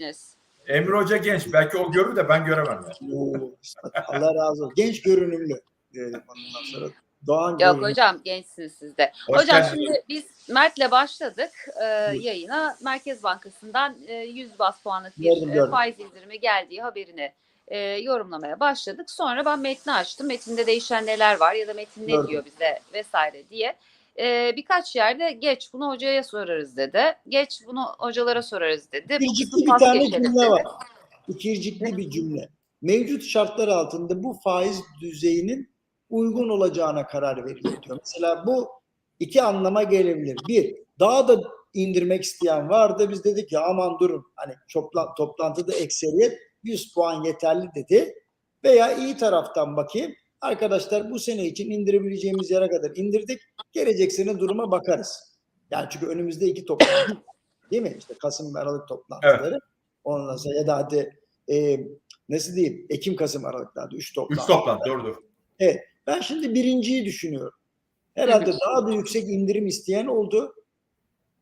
geldiniz. Emre Hoca genç. Belki o görür de ben göremem. Yani. Oo, Allah razı olsun. Genç görünümlü. diyelim ondan sonra. Doğan Yok görünümlü. hocam gençsiniz siz de. Hoş hocam geldiniz. şimdi biz Mert'le başladık e, yayına. Merkez Bankası'ndan e, 100 bas puanlık bir Gördüm, e, gördüm. faiz indirimi geldiği haberini e, yorumlamaya başladık. Sonra ben metni açtım. Metinde değişen neler var ya da metin ne Gördüm. diyor bize vesaire diye. E, birkaç yerde geç bunu hocaya sorarız dedi. Geç bunu hocalara sorarız dedi. İkircikli bir tane cümle dedi. var. İkircikli bir cümle. Mevcut şartlar altında bu faiz düzeyinin uygun olacağına karar veriliyor diyor. Mesela bu iki anlama gelebilir. Bir, daha da indirmek isteyen vardı. Biz dedik ya aman durun. Hani topla, toplantıda ekseriyet 100 puan yeterli dedi. Veya iyi taraftan bakayım. Arkadaşlar bu sene için indirebileceğimiz yere kadar indirdik. Gelecek sene duruma bakarız. Yani çünkü önümüzde iki toplantı değil mi? İşte Kasım ve Aralık toplantıları. Ondan sonra ya da hadi e, nasıl diyeyim Ekim Kasım Aralık'ta üç toplantı. Üç toplantı doğrudur. Ben şimdi birinciyi düşünüyorum. Herhalde daha da yüksek indirim isteyen oldu.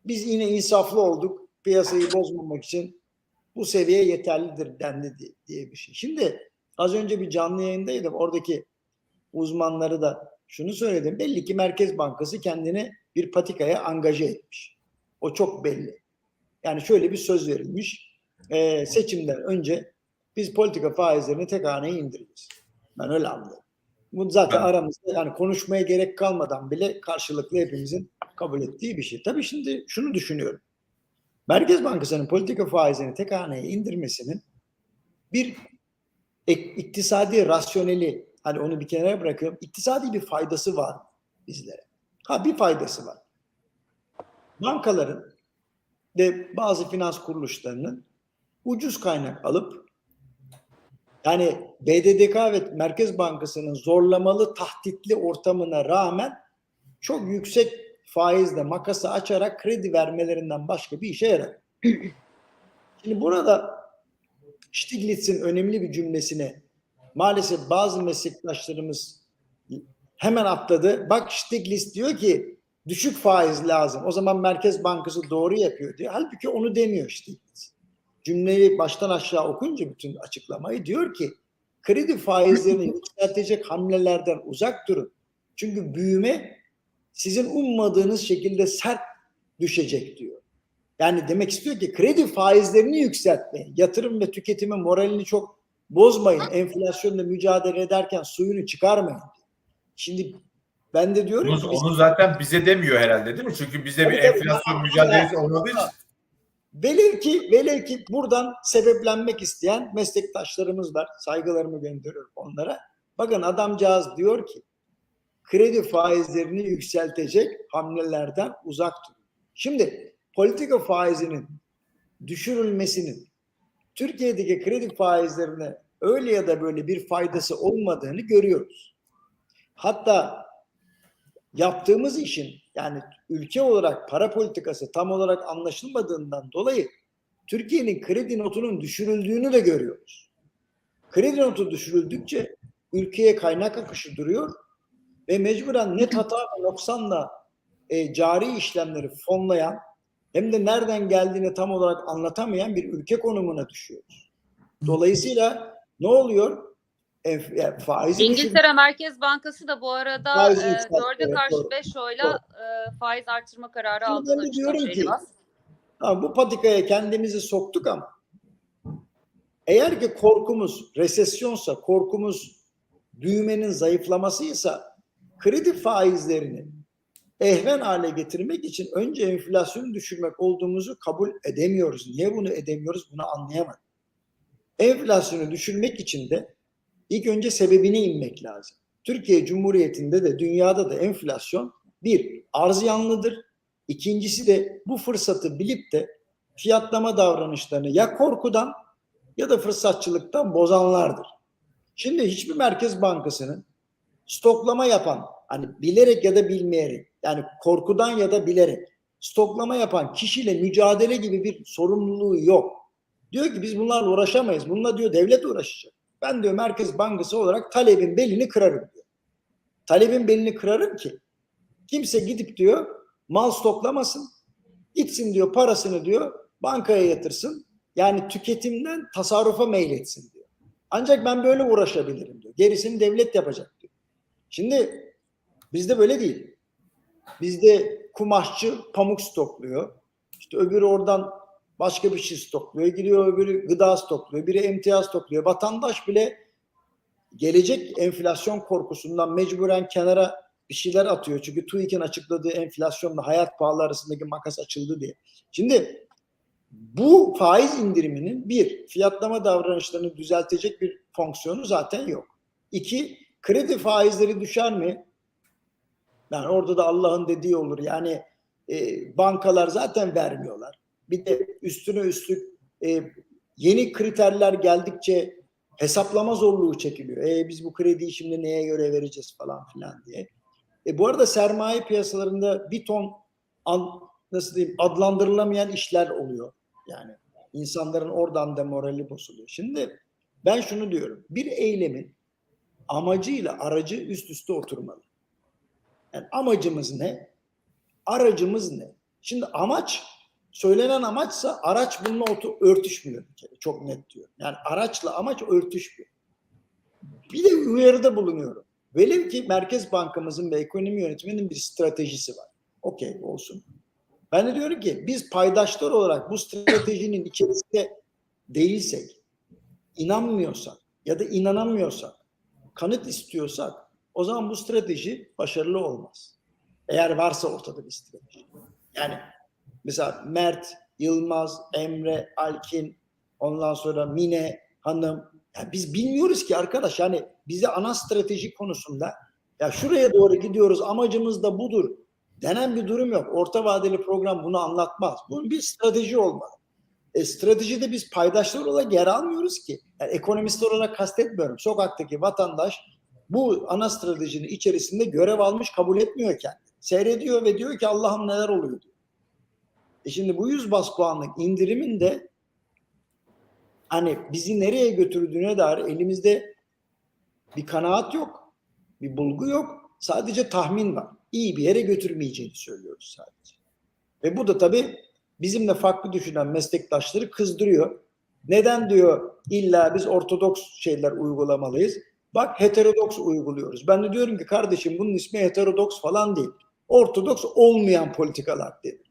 Biz yine insaflı olduk. Piyasayı bozmamak için bu seviye yeterlidir dendi diye, diye bir şey. Şimdi az önce bir canlı yayındaydım. Oradaki uzmanları da şunu söyledim. Belli ki Merkez Bankası kendini bir patikaya angaje etmiş. O çok belli. Yani şöyle bir söz verilmiş. Ee, seçimden önce biz politika faizlerini tek haneye indireceğiz. Ben öyle anlıyorum. Bu zaten aramızda yani konuşmaya gerek kalmadan bile karşılıklı hepimizin kabul ettiği bir şey. Tabii şimdi şunu düşünüyorum. Merkez Bankası'nın politika faizlerini tek haneye indirmesinin bir iktisadi rasyoneli hani onu bir kenara bırakıyorum. İktisadi bir faydası var bizlere. Ha bir faydası var. Bankaların ve bazı finans kuruluşlarının ucuz kaynak alıp yani BDDK ve Merkez Bankası'nın zorlamalı tahtitli ortamına rağmen çok yüksek faizle makası açarak kredi vermelerinden başka bir işe yarar. Şimdi burada Stiglitz'in önemli bir cümlesine maalesef bazı meslektaşlarımız hemen atladı. Bak Stiglitz diyor ki düşük faiz lazım. O zaman Merkez Bankası doğru yapıyor diyor. Halbuki onu demiyor Stiglitz. Cümleyi baştan aşağı okunca bütün açıklamayı diyor ki kredi faizlerini yükseltecek hamlelerden uzak durun. Çünkü büyüme sizin ummadığınız şekilde sert düşecek diyor. Yani demek istiyor ki kredi faizlerini yükseltmeyin. Yatırım ve tüketimin moralini çok bozmayın. Enflasyonla mücadele ederken suyunu çıkarmayın. Şimdi ben de diyorum ki Onu, biz onu zaten bize demiyor herhalde değil mi? Çünkü bize bir Tabii, tabii. enflasyon mücadelesi olmadığı için. Velev ki, velev ki buradan sebeplenmek isteyen meslektaşlarımız var. Saygılarımı gönderiyorum onlara. Bakın adamcağız diyor ki kredi faizlerini yükseltecek hamlelerden uzak durun. Şimdi politika faizinin düşürülmesinin Türkiye'deki kredi faizlerine öyle ya da böyle bir faydası olmadığını görüyoruz. Hatta yaptığımız işin yani ülke olarak para politikası tam olarak anlaşılmadığından dolayı Türkiye'nin kredi notunun düşürüldüğünü de görüyoruz. Kredi notu düşürüldükçe ülkeye kaynak akışı duruyor ve mecburen net hata ve noksanla e, cari işlemleri fonlayan hem de nereden geldiğini tam olarak anlatamayan bir ülke konumuna düşüyoruz. Dolayısıyla ne oluyor? Yani faizi İngiltere Merkez Bankası da bu arada Faiz e, yükseltti, 4'e evet, karşı doğru. 5 oyla e, faiz artırma kararı Şimdi aldığını diyorum ki- Elmas. Ha, bu patikaya kendimizi soktuk ama eğer ki korkumuz resesyonsa, korkumuz büyümenin zayıflamasıysa kredi faizlerini ehven hale getirmek için önce enflasyonu düşürmek olduğumuzu kabul edemiyoruz. Niye bunu edemiyoruz bunu anlayamadım. Enflasyonu düşürmek için de ilk önce sebebine inmek lazım. Türkiye Cumhuriyeti'nde de dünyada da enflasyon bir arz yanlıdır. İkincisi de bu fırsatı bilip de fiyatlama davranışlarını ya korkudan ya da fırsatçılıktan bozanlardır. Şimdi hiçbir merkez bankasının stoklama yapan hani bilerek ya da bilmeyerek yani korkudan ya da bilerek stoklama yapan kişiyle mücadele gibi bir sorumluluğu yok. Diyor ki biz bunlarla uğraşamayız. Bununla diyor devlet uğraşacak. Ben diyor Merkez Bankası olarak talebin belini kırarım diyor. Talebin belini kırarım ki kimse gidip diyor mal stoklamasın. Gitsin diyor parasını diyor bankaya yatırsın yani tüketimden tasarrufa meyletsin diyor. Ancak ben böyle uğraşabilirim diyor. Gerisini devlet yapacak diyor. Şimdi bizde böyle değil. Bizde kumaşçı pamuk stokluyor. İşte öbürü oradan başka bir şey stokluyor. Gidiyor öbürü gıda stokluyor. Biri emtia stokluyor. Vatandaş bile gelecek enflasyon korkusundan mecburen kenara bir şeyler atıyor. Çünkü TÜİK'in açıkladığı enflasyonla hayat pahalı arasındaki makas açıldı diye. Şimdi bu faiz indiriminin bir, fiyatlama davranışlarını düzeltecek bir fonksiyonu zaten yok. İki, kredi faizleri düşer mi? Yani orada da Allah'ın dediği olur. Yani e, bankalar zaten vermiyorlar. Bir de üstüne üstlük e, yeni kriterler geldikçe hesaplama zorluğu çekiliyor. E, biz bu krediyi şimdi neye göre vereceğiz falan filan diye. E, bu arada sermaye piyasalarında bir ton an, nasıl diyeyim adlandırılamayan işler oluyor. Yani insanların oradan da morali bozuluyor. Şimdi ben şunu diyorum. Bir eylemin amacıyla aracı üst üste oturmalı. Yani amacımız ne? Aracımız ne? Şimdi amaç söylenen amaçsa araç bununla örtüşmüyor bir kere. Çok net diyor. Yani araçla amaç örtüşmüyor. Bir de uyarıda bulunuyorum. Velev ki Merkez Bankamızın ve ekonomi yönetiminin bir stratejisi var. Okey olsun. Ben de diyorum ki biz paydaşlar olarak bu stratejinin içerisinde değilsek, inanmıyorsak ya da inanamıyorsak, kanıt istiyorsak o zaman bu strateji başarılı olmaz. Eğer varsa ortada bir strateji. Yani mesela Mert, Yılmaz, Emre, Alkin, ondan sonra Mine Hanım. Ya biz bilmiyoruz ki arkadaş yani bize ana strateji konusunda ya şuraya doğru gidiyoruz amacımız da budur denen bir durum yok. Orta vadeli program bunu anlatmaz. Bunun bir strateji olmalı. E, stratejide biz paydaşlar olarak yer almıyoruz ki. Yani ekonomistler olarak kastetmiyorum. Sokaktaki vatandaş bu ana stratejinin içerisinde görev almış kabul etmiyor kendini. Seyrediyor ve diyor ki Allah'ım neler oluyor. E şimdi bu 100 bas puanlık indirimin de hani bizi nereye götürdüğüne dair elimizde bir kanaat yok. Bir bulgu yok. Sadece tahmin var. İyi bir yere götürmeyeceğini söylüyoruz sadece. Ve bu da tabii bizimle farklı düşünen meslektaşları kızdırıyor. Neden diyor illa biz ortodoks şeyler uygulamalıyız. Bak heterodoks uyguluyoruz. Ben de diyorum ki kardeşim bunun ismi heterodoks falan değil. Ortodoks olmayan politikalar dedim.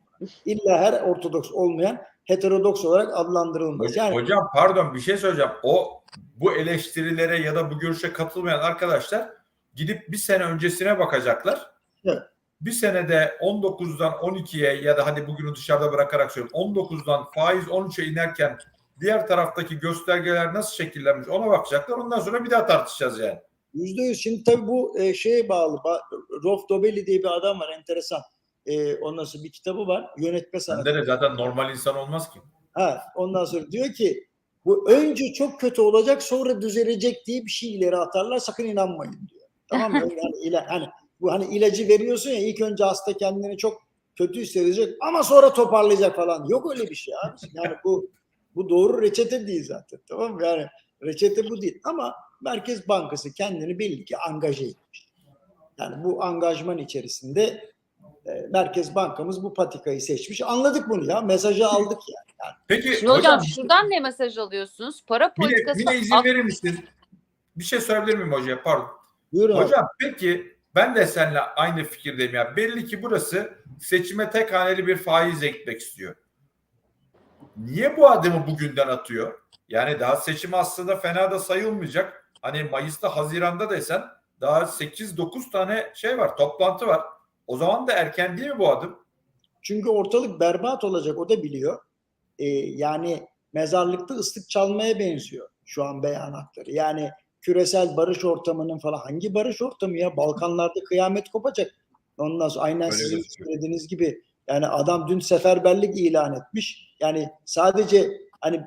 İlla her ortodoks olmayan heterodoks olarak adlandırılmaz. Yani Hocam pardon bir şey söyleyeceğim. O bu eleştirilere ya da bu görüşe katılmayan arkadaşlar gidip bir sene öncesine bakacaklar. Evet. Bir senede 19'dan 12'ye ya da hadi bugünü dışarıda bırakarak söylüyorum 19'dan faiz 13'e inerken diğer taraftaki göstergeler nasıl şekillenmiş ona bakacaklar. Ondan sonra bir daha tartışacağız yani. Yüzde yüz. Şimdi tabii bu e, şeye bağlı. Ba Rolf Dobelli diye bir adam var enteresan. E, ondan sonra bir kitabı var. Yönetme sanatı. Sende de zaten normal insan olmaz ki. Ha, ondan sonra diyor ki bu önce çok kötü olacak sonra düzelecek diye bir şey ileri atarlar sakın inanmayın diyor. Tamam mı? Yani ila, hani bu hani ilacı veriyorsun ya ilk önce hasta kendini çok kötü hissedecek ama sonra toparlayacak falan. Yok öyle bir şey abi. Yani bu bu doğru reçete değil zaten. Tamam mı? Yani reçete bu değil ama Merkez Bankası kendini belli ki angaje etmiş. Yani bu angajman içerisinde e, Merkez Bankamız bu patikayı seçmiş. Anladık bunu ya. Mesajı aldık yani. yani Peki Şimdi hocam şuradan ne mesaj alıyorsunuz? Para politikası Mine izin verir misin? Bir şey söyleyebilir miyim hocaya? Pardon. buyurun abi. Hocam peki ben de seninle aynı fikirdeyim ya. Belli ki burası seçime tek haneli bir faizle gitmek istiyor. Niye bu adımı bugünden atıyor? Yani daha seçim aslında fena da sayılmayacak. Hani Mayıs'ta, Haziran'da desen daha 8-9 tane şey var, toplantı var. O zaman da erken değil mi bu adım? Çünkü ortalık berbat olacak o da biliyor. Ee, yani mezarlıkta ıslık çalmaya benziyor şu an beyanatları. Yani küresel barış ortamının falan hangi barış ortamı ya? Balkanlarda kıyamet kopacak. Ondan sonra aynen Öyle sizin söylediğiniz gibi yani adam dün seferberlik ilan etmiş. Yani sadece hani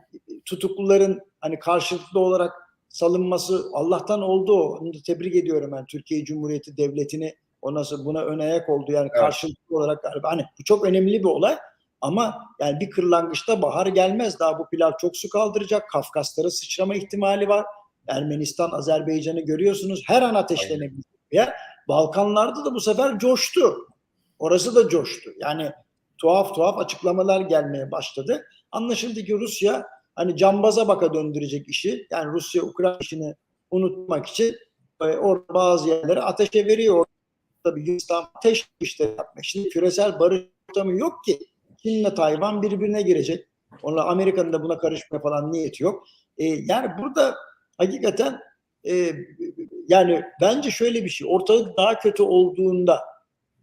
tutukluların hani karşılıklı olarak salınması Allah'tan oldu o. Onu da tebrik ediyorum ben Türkiye Cumhuriyeti Devleti'ni ondan sonra buna ön ayak oldu. Yani Evet. karşılıklı olarak hani bu çok önemli bir olay ama yani bir kırlangıçta bahar gelmez. Daha bu pilav çok su kaldıracak. Kafkaslara sıçrama ihtimali var. Ermenistan, Azerbaycan'ı görüyorsunuz. Her an ateşlenebilir bir yer. Balkanlarda da bu sefer coştu. Orası da coştu. Yani tuhaf tuhaf açıklamalar gelmeye başladı. Anlaşıldı ki Rusya hani cambaza baka döndürecek işi yani Rusya Ukrayna işini unutmak için e, orada bazı yerlere ateşe veriyor. Bir Yunanistan ateş işleri yapmak. Şimdi küresel barış ortamı yok ki. Çin'le Tayvan birbirine girecek. Onunla Amerika'nın da buna karışmaya falan niyeti yok. E, yani burada hakikaten e, yani bence şöyle bir şey ortalık daha kötü olduğunda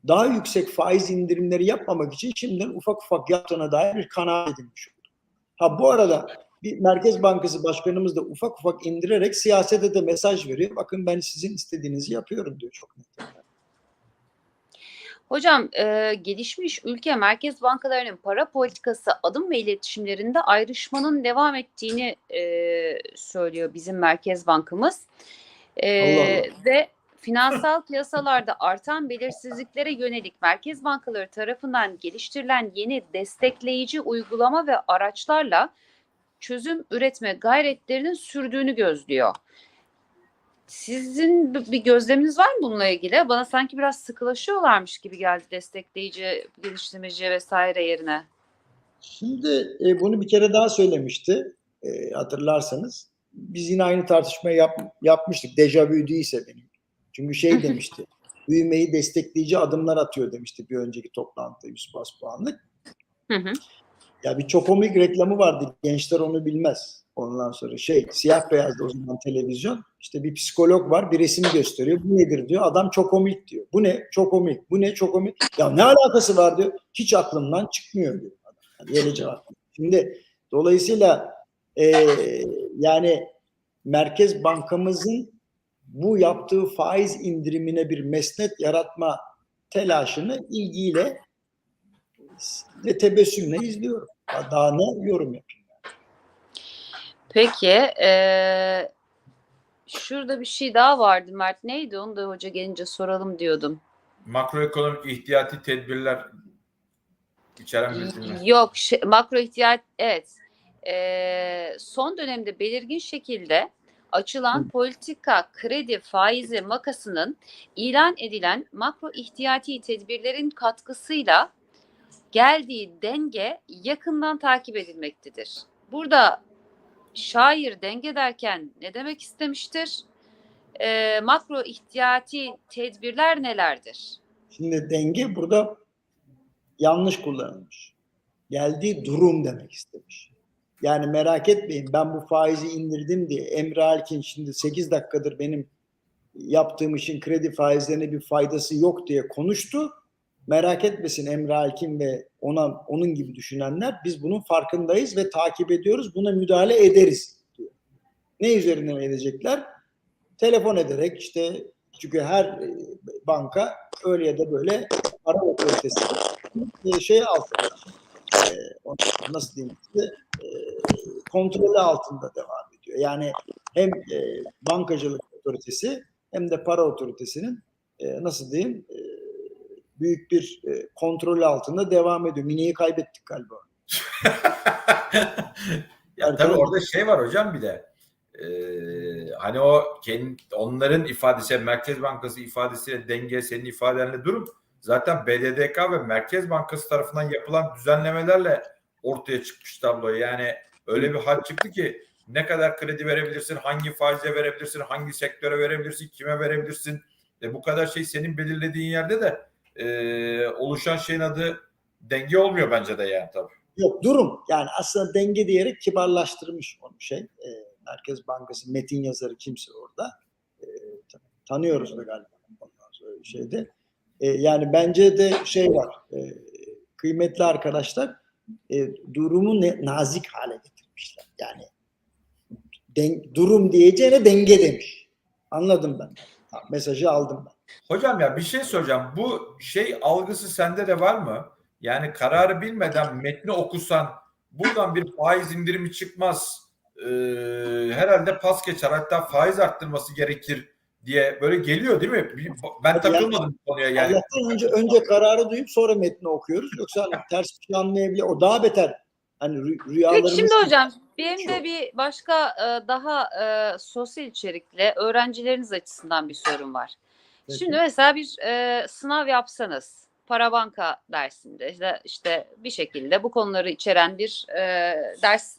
daha yüksek faiz indirimleri yapmamak için şimdiden ufak ufak yaptığına dair bir kanaat edilmiş oldu. Ha bu arada bir Merkez Bankası Başkanımız da ufak ufak indirerek siyasete de mesaj veriyor. Bakın ben sizin istediğinizi yapıyorum diyor çok net. Hocam e, gelişmiş ülke merkez bankalarının para politikası adım ve iletişimlerinde ayrışmanın devam ettiğini e, söylüyor bizim Merkez Bankamız. E, Allah Allah. Ve finansal piyasalarda artan belirsizliklere yönelik merkez bankaları tarafından geliştirilen yeni destekleyici uygulama ve araçlarla çözüm üretme gayretlerinin sürdüğünü gözlüyor. Sizin bir gözleminiz var mı bununla ilgili? Bana sanki biraz sıkılaşıyorlarmış gibi geldi destekleyici, geliştirmeci vesaire yerine. Şimdi e, bunu bir kere daha söylemişti e, hatırlarsanız. Biz yine aynı tartışmayı yap, yapmıştık. Dejavu değilse benim. Çünkü şey demişti. büyümeyi destekleyici adımlar atıyor demişti bir önceki toplantıda 100 bas puanlık. Hı hı. Ya bir çokomik reklamı vardı. Gençler onu bilmez. Ondan sonra şey siyah beyazdı o zaman televizyon. İşte bir psikolog var bir resim gösteriyor. Bu nedir diyor. Adam çokomik diyor. Bu ne? Çokomik. Bu ne? Çokomik. Ya ne alakası var diyor. Hiç aklımdan çıkmıyor diyor. Yani öyle cevap. Şimdi dolayısıyla eee, yani Merkez Bankamızın bu yaptığı faiz indirimine bir mesnet yaratma telaşını ilgiyle ve tebessümle izliyorum. Daha ne yorum yapayım? Peki, eee, şurada bir şey daha vardı Mert. Neydi? Onu da hoca gelince soralım diyordum. Makroekonomik ihtiyati tedbirler içeren bir cümle. Yok, şey- makro ihtiyaç evet. Eee, son dönemde belirgin şekilde açılan politika kredi faizi makasının ilan edilen makro ihtiyati tedbirlerin katkısıyla geldiği denge yakından takip edilmektedir. Burada şair denge derken ne demek istemiştir? Eee, makro ihtiyati tedbirler nelerdir? Şimdi denge burada yanlış kullanılmış. Geldiği durum demek istemiş. Yani merak etmeyin ben bu faizi indirdim diye Emre Alkin şimdi 8 dakikadır benim yaptığım işin kredi faizlerine bir faydası yok diye konuştu. Merak etmesin Emre Alkin ve ona onun gibi düşünenler biz bunun farkındayız ve takip ediyoruz. Buna müdahale ederiz diyor. Ne üzerinden edecekler? Telefon ederek işte çünkü her e, banka öyle ya da böyle para otoritesi e, şey altında e, nasıl diyeyim size kontrolü altında devam ediyor. Yani hem e, bankacılık otoritesi hem de para otoritesinin e, nasıl diyeyim e, büyük bir e, kontrolü altında devam ediyor. Mini'yi kaybettik galiba. ya tabii orada şey var hocam bir de. Ee, hani o kendi, onların ifadesi, Merkez Bankası ifadesiyle denge, senin ifadenle durum zaten BDDK ve Merkez Bankası tarafından yapılan düzenlemelerle ortaya çıkmış tablo. Yani öyle bir hal çıktı ki ne kadar kredi verebilirsin, hangi faize verebilirsin, hangi sektöre verebilirsin, kime verebilirsin. E, bu kadar şey senin belirlediğin yerde de e, oluşan şeyin adı denge olmuyor bence de yani tabii. Yok durum yani aslında denge diyerek kibarlaştırmış onu şey. E, Merkez Bankası metin yazarı kimse orada. E, tanıyoruz da galiba öyle şeyde. E, yani bence de şey var. E, kıymetli arkadaşlar e, durumu ne, nazik hale getirmişler. Yani den, durum diyeceğine denge demiş. Anladım ben. Ha, mesajı aldım ben. Hocam ya bir şey soracağım. Bu şey algısı sende de var mı? Yani kararı bilmeden metni okusan buradan bir faiz indirimi çıkmaz. Ee, herhalde pas geçer. Hatta faiz arttırması gerekir diye böyle geliyor değil mi? Ben takılmadım bu konuya yani. Allah'tan önce önce kararı duyup sonra metni okuyoruz. Yoksa hani ters bir şey anlayabilir. O daha beter. Hani rü- rüyalarımız... Peki şimdi hocam benim de bir başka e, daha e, sosyal içerikli öğrencileriniz açısından bir sorum var. Peki. Şimdi mesela bir e, sınav yapsanız para banka dersinde işte, işte bir şekilde bu konuları içeren bir e, ders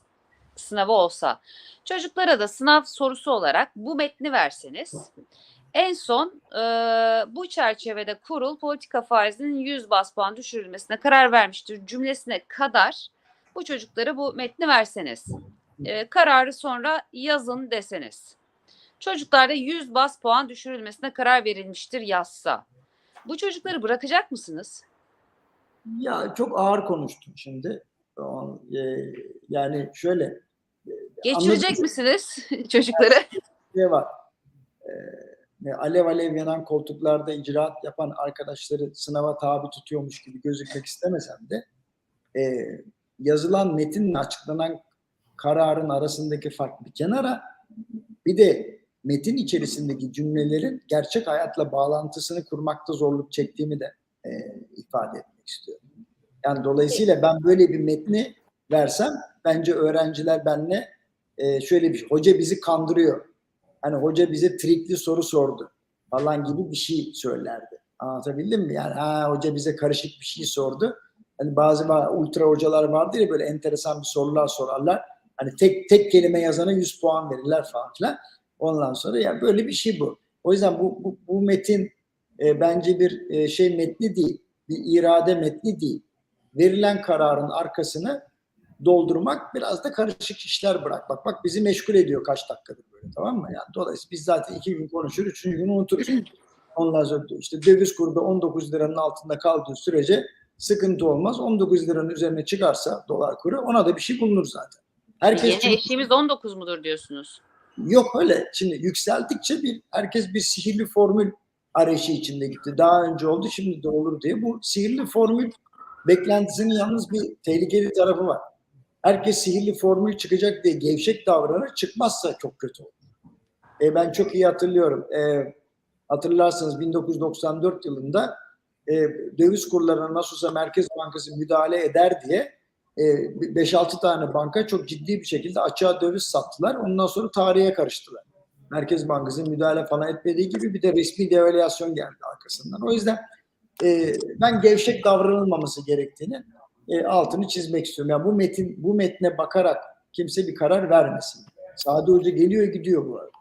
sınavı olsa çocuklara da sınav sorusu olarak bu metni verseniz en son e, bu çerçevede kurul politika faizinin 100 bas puan düşürülmesine karar vermiştir cümlesine kadar bu çocuklara bu metni verseniz e, kararı sonra yazın deseniz çocuklarda 100 bas puan düşürülmesine karar verilmiştir yazsa bu çocukları bırakacak mısınız? Ya çok ağır konuştun şimdi. E, Yani şöyle e, Geçirecek misiniz çocukları? şey var. E, alev alev yanan koltuklarda icraat yapan arkadaşları sınava tabi tutuyormuş gibi gözükmek istemesem de e, yazılan metinle açıklanan kararın arasındaki fark bir kenara bir de metin içerisindeki cümlelerin gerçek hayatla bağlantısını kurmakta zorluk çektiğimi de e, ifade etmek istiyorum. Yani dolayısıyla ben böyle bir metni versem bence öğrenciler benle e, şöyle bir hoca bizi kandırıyor. Hani hoca bize trikli soru sordu falan gibi bir şey söylerdi. Anlatabildim mi? Yani ha hoca bize karışık bir şey sordu. Hani bazı ultra hocalar vardır ya böyle enteresan bir sorular sorarlar. Hani tek tek kelime yazana 100 puan verirler falan filan. Ondan sonra ya böyle bir şey bu. O yüzden bu bu, bu metin e, bence bir e, şey metni değil. Bir irade metni değil. Verilen kararın arkasını doldurmak biraz da karışık işler bırakmak. Bak bizi meşgul ediyor kaç dakikadır böyle tamam mı? Yani dolayısıyla biz zaten iki gün konuşur, üçüncü gün unuturuz. Ondan sonra işte döviz kuru da 19 liranın altında kaldığı sürece sıkıntı olmaz. 19 liranın üzerine çıkarsa dolar kuru ona da bir şey bulunur zaten. Herkes Yeni çünkü- eşiğimiz 19 mudur diyorsunuz? Yok öyle. Şimdi yükseldikçe bir herkes bir sihirli formül arayışı içinde gitti. Daha önce oldu şimdi de olur diye. Bu sihirli formül beklentisinin yalnız bir tehlikeli tarafı var. Herkes sihirli formül çıkacak diye gevşek davranır. Çıkmazsa çok kötü olur. E, ben çok iyi hatırlıyorum. E, hatırlarsınız 1994 yılında e, döviz kurlarına nasıl olsa Merkez Bankası müdahale eder diye e, 5-6 tane banka çok ciddi bir şekilde açığa döviz sattılar. Ondan sonra tarihe karıştılar. Merkez Bankası müdahale falan etmediği gibi bir de resmi devalüasyon geldi arkasından. O yüzden e, ben gevşek davranılmaması gerektiğini e, altını çizmek istiyorum. Yani bu metin bu metne bakarak kimse bir karar vermesin. Sadi Hoca geliyor gidiyor bu arada.